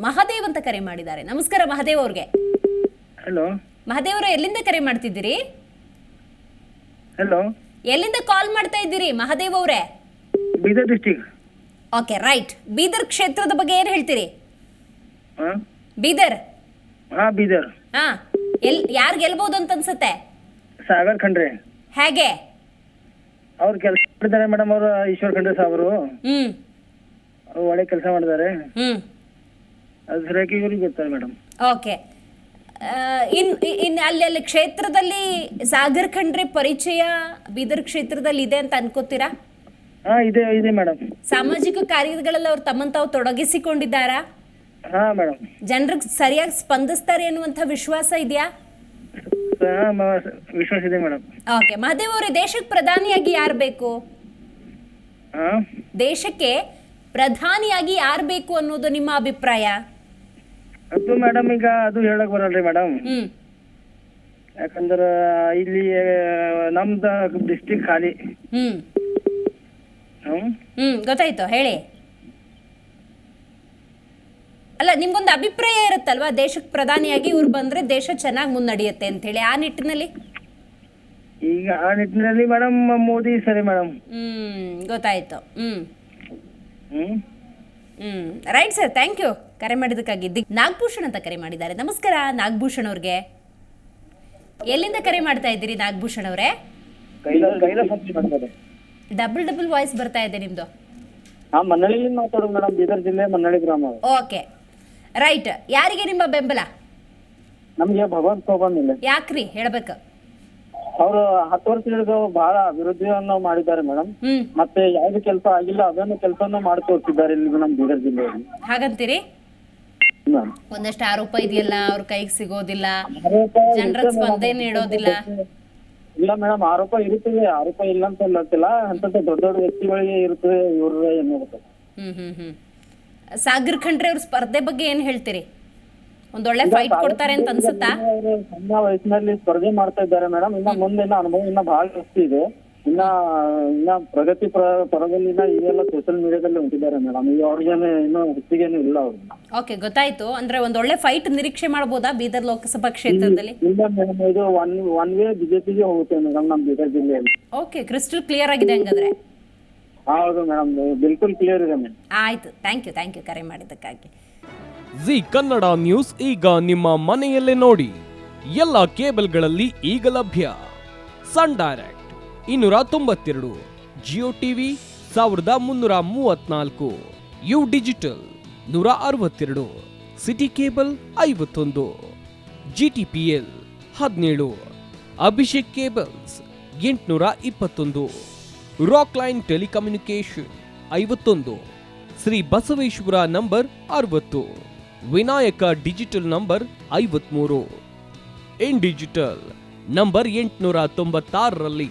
ಮಹಾದೇವ್ ಅಂತ ಕರೆ ಮಾಡಿದ್ದಾರೆ. ನಮಸ್ಕಾರ ಮಹಾದೇವ್ ಅವ್ರಿಗೆ. ಹಲೋ ಮಹಾದೇವ್ ಅವರು ಎಲ್ಲಿಂದ ಕರೆ ಮಾಡ್ತಿದ್ದೀರಿ? ಹಲೋ ಎಲ್ಲಿಂದ ಕಾಲ್ ಮಾಡ್ತಾ ಇದ್ದೀರಿ ಮಹಾದೇವ್ ಅವರೇ? Bidar district okay right Bidar ಕ್ಷೇತ್ರದ ಬಗ್ಗೆ ಏನು ಹೇಳ್ತೀರಿ? ಹಾಂ ಬೀದರ್? ಹಾ ಬೀದರ್. ಹಾ. ಎಲ್ ಯಾರು ಗೆಲ್ಬಹುದು ಅಂತ ಅನ್ಸುತ್ತೆ? ಸಾಗರ್ ಖಂಡ್ರೆ. ಹೇಗೆ? ಅವ್ರು ಕೆಲಸ ಮಾಡಿದ್ದಾರೆ ಮೇಡಮ್ ಅವರು ಈಶ್ವರ್ ಖಂಡ್ರೆ ಹ್ಮ್. ಅವ್ರು ಒಳ್ಳೆ ಕೆಲಸ ಮಾಡಿದ್ದಾರೆ ಹ್ಮ್. ಅದು ಸರಿಯಾಗಿ ಇವ್ರಿಗೆ ಗೊತ್ತಾರೆ ಮೇಡಮ್? ಓಕೆ. ಇನ್ ಇನ್ ಅಲ್ಲಿ ಅಲ್ಲಿ ಕ್ಷೇತ್ರದಲ್ಲಿ ಸಾಗರ್ ಖಂಡ್ರೆ ಪರಿಚಯ ಬೀದರ್ ಕ್ಷೇತ್ರದಲ್ಲಿ ಇದೆ ಅಂತ ಅನ್ಕೋತೀರಾ? ಹಾಂ ಇದೆ ಇದೆ ಮೇಡಮ್. ಸಾಮಾಜಿಕ ಕಾರ್ಯಗಳಲ್ಲಿ ಅವ್ರು ತಮ್ಮನ್ನು ತಾವು ತೊಡಗಿಸಿಕೊಂಡಿದ್ದಾರಾ? ಹಾಂ ಮೇಡಮ್. ಜನರಿಗೆ ಸರಿಯಾಗಿ ಸ್ಪಂದಿಸ್ತಾರೆ ಅನ್ನುವಂತ ವಿಶ್ವಾಸ ಇದೆಯಾ? ವಿಶ್ವಾಸ ಇದೆ ಮೇಡಮ್. ಓಕೆ. ಮಹದೇವ್ ಅವರೇ ದೇಶಕ್ಕೆ ಪ್ರಧಾನಿಯಾಗಿ ಯಾರು ಬೇಕು? ಹಾಂ? ದೇಶಕ್ಕೆ ಪ್ರಧಾನಿಯಾಗಿ ಯಾರು ಬೇಕು ಅನ್ನೋದು ನಿಮ್ಮ ಅಭಿಪ್ರಾಯ? ಅದು ಮೇಡಮ್ ಈಗ ಅದು ಹೇಳಕ್ ಬರಲ್ರಿ ಮೇಡಮ್ ಹ್ಮ್. ಯಾಕಂದ್ರೆ ಇಲ್ಲಿ ನಮ್ದ ಡಿಸ್ಟಿಕ್ ಖಾಲಿ. ಹ್ಮ್. ಹ್ಮ್. ಹ್ಮ್ ಗೊತ್ತಾಯ್ತು ಹೇಳಿ. ಅಲ್ಲ ನಿಮ್ಗೊಂದು ಅಭಿಪ್ರಾಯ ಇರುತ್ತಲ್ವಾ? ದೇಶಕ್ಕೆ ಪ್ರಧಾನಿಯಾಗಿ ಇವ್ರು ಬಂದ್ರೆ ದೇಶ ಚೆನ್ನಾಗಿ ಮುನ್ನಡೆಯುತ್ತೆ ಅಂತ ಹೇಳಿ ಆ ನಿಟ್ಟಿನಲ್ಲಿ? ಈಗ ಆ ನಿಟ್ಟಿನಲ್ಲಿ ಮೇಡಮ್ ಮೋದಿ ಸರಿ ಮೇಡಮ್ ಹ್ಮ್ ಗೊತ್ತಾಯ್ತು ಹ್ಮ್. ಹ್ಮ್. ಹ್ಮ್ ರೈಟ್ ಸರ್ ಥ್ಯಾಂಕ್ ಯು ಕರೆ ಮಾಡಿದ್ದಕ್ಕಾಗಿ ದಿಗ್ ನಾಗಭೂಷಣ್ ಅಂತ ಕರೆ ಮಾಡಿದ್ದಾರೆ. ನಮಸ್ಕಾರ ನಾಗಭೂಷಣ್ ಅವ್ರಿಗೆ. ಎಲ್ಲಿಂದ ಕರೆ ಮಾಡ್ತಾ ಇದ್ದೀರಿ ನಾಗಭೂಷಣ್ ಅವರೇ? ಡಬಲ್ ಡಬಲ್ ವಾಯ್ಸ್ ಬರ್ತಾ ಇದೆ ನಿಮ್ದು. ಮಾತಾಡೋದು ಮೇಡಮ್ ಬೀದರ್ ಜಿಲ್ಲೆ ಮನ್ನಳ್ಳಿ ಗ್ರಾಮ. ಓಕೆ. ರೈಟ್. ಯಾರಿಗೆ ನಿಮ್ಮ ಬೆಂಬಲ? ನಮ್ಗೆ ಭಗವಂತ ಹೋಗಂಗಿಲ್ಲ ಯಾಕ್ರಿ? ಹೇಳ್ಬೇಕು. ಅವರು ಹತ್ತು ವರ್ಷ ಹಿಡಿದು ಬಹಳ ಅಭಿವೃದ್ಧಿಯನ್ನು ಮಾಡಿದ್ದಾರೆ ಮೇಡಮ್. ಮತ್ತೆ ಯಾವ್ದು ಕೆಲಸ ಆಗಿಲ್ಲ ಅದನ್ನು ಕೆಲಸವನ್ನು ಮಾಡಿ ತೋರಿಸಿದ್ದಾರೆ ಇಲ್ಲಿ ನಮ್ಮ ಬೀದರ್ ಜಿಲ್ಲೆಯಲ್ಲಿ. ಹಾಗಂತೀರಿ. ಒಂದಷ್ಟು ಆರೋಪ ಇದೆಯಲ್ಲ ಅವ್ರ ಕೈಗೆ ಸಿಗೋದಿಲ್ಲ. ಜನರ ಸ್ಪಂದನೆ. ನೀಡೋದಿಲ್ಲ. ಇಲ್ಲ ಮೇಡಮ್ ಆರೋಪ ಇರುತ್ತದೆ ಆರೋಪ ಇಲ್ಲ ಅಂತ ಹೇಳತ್ತಿಲ್ಲ ಅಂತ ದೊಡ್ಡ ದೊಡ್ಡ ವ್ಯಕ್ತಿಗಳಿಗೆ ಇರುತ್ತದೆ ಇವ್ರ ಏನಿರುತ್ತೆ ಹ್ಮ್ ಹ್ಮ್ ಹ್ಮ್. ಸಾಗರ್ ಖಂಡ್ರೆ ಅವ್ರ ಸ್ಪರ್ಧೆ ಬಗ್ಗೆ ಏನ್ ಹೇಳ್ತೀರಿ? ಒಂದೊಳ್ಳೆ ಫೈಟ್ ಕೊಡ್ತಾರೆ ಅಂತ ಅನ್ಸುತ್ತಾ? ಸಣ್ಣ ವಯಸ್ಸಿನಲ್ಲಿ ಸ್ಪರ್ಧೆ ಮಾಡ್ತಾ ಇದ್ದಾರೆ ಮೇಡಮ್. ಇನ್ನ ಮುಂದೆ ಅನುಭವ ಇನ್ನ ಬಹಳ ಜಾಸ್ತಿ ಇದೆ. ಇನ್ನ ಇನ್ನ ಪ್ರಗತಿ ಪರ ಪರದಲ್ಲಿ ಇನ್ನ ಈಗೆಲ್ಲ ಸೋಷಿಯಲ್ ಮೀಡಿಯಾದಲ್ಲಿ ಹೊಂಟಿದ್ದಾರೆ ಮೇಡಮ್ ಈಗ ಅವ್ರಿಗೇನೆ ಇನ್ನೂ ಹೆಚ್ಚಿಗೇನು ಇಲ್ಲ ಅವ್ರು ಓಕೆ ಗೊತ್ತಾಯ್ತು. ಅಂದ್ರೆ ಒಂದೊಳ್ಳೆ ಫೈಟ್ ನಿರೀಕ್ಷೆ ಮಾಡಬಹುದಾ ಬೀದರ್ ಲೋಕಸಭಾ ಕ್ಷೇತ್ರದಲ್ಲಿ? ಇಲ್ಲ ಮೇಡಮ್ ಇದು ಒನ್ ಒನ್ ವೇ ಬಿಜೆಪಿಗೆ ಹೋಗುತ್ತೆ ಮೇಡಮ್ ನಮ್ ಬೀದರ್ ಜಿಲ್ಲೆಯಲ್ಲಿ. ಓಕೆ ಕ್ರಿಸ್ಟಲ್ ಕ್ಲಿಯರ್ ಆಗಿದೆ ಹಂಗಾದ್ರೆ? ಹೌದು ಮೇಡಮ್ ಬಿಲ್ಕುಲ್ ಕ್ಲಿಯರ್ ಇದೆ ಮೇಡಮ್ ಆಯ್ತು. ಥ್ಯಾಂಕ್ ಯು ಥ್ಯಾಂಕ್ ಯು ಕರೆ ಮಾಡಿದ್ದಕ್ಕಾಗಿ. ಜಿ ಕನ್ನಡ ನ್ಯೂಸ್ ಈಗ ನಿಮ್ಮ ಮನೆಯಲ್ಲೇ ನೋಡಿ. ಎಲ್ಲ ಕೇಬಲ್ಗಳಲ್ಲಿ ಈಗ ಲಭ್ಯ. ಸನ್ ಡೈರೆಕ್ಟ್ ಇನ್ನೂರ ತೊಂಬತ್ತೆರಡು. ಜಿಯೋ ಟಿವಿ ಸಾವಿರದ ಮುನ್ನೂರ ಮೂವತ್ನಾಲ್ಕು. ಯು ಡಿಜಿಟಲ್ ನೂರ ಅರವತ್ತೆರಡು. ಸಿಟಿ ಕೇಬಲ್ ಐವತ್ತೊಂದು. ಜಿ ಟಿ ಪಿ ಎಲ್ ಹದಿನೇಳು. ಅಭಿಷೇಕ್ ಕೇಬಲ್ಸ್ ಎಂಟುನೂರ ಇಪ್ಪತ್ತೊಂದು. ರಾಕ್ ಲೈನ್ ಟೆಲಿಕಮ್ಯುನಿಕೇಶನ್ ಐವತ್ತೊಂದು. ಶ್ರೀ ಬಸವೇಶ್ವರ ನಂಬರ್ ಅರವತ್ತು. ವಿನಾಯಕ ಡಿಜಿಟಲ್ ನಂಬರ್ ಐವತ್ಮೂರು. ಇನ್ ಡಿಜಿಟಲ್ ನಂಬರ್ ಎಂಟುನೂರ ತೊಂಬತ್ತಾರರಲ್ಲಿ.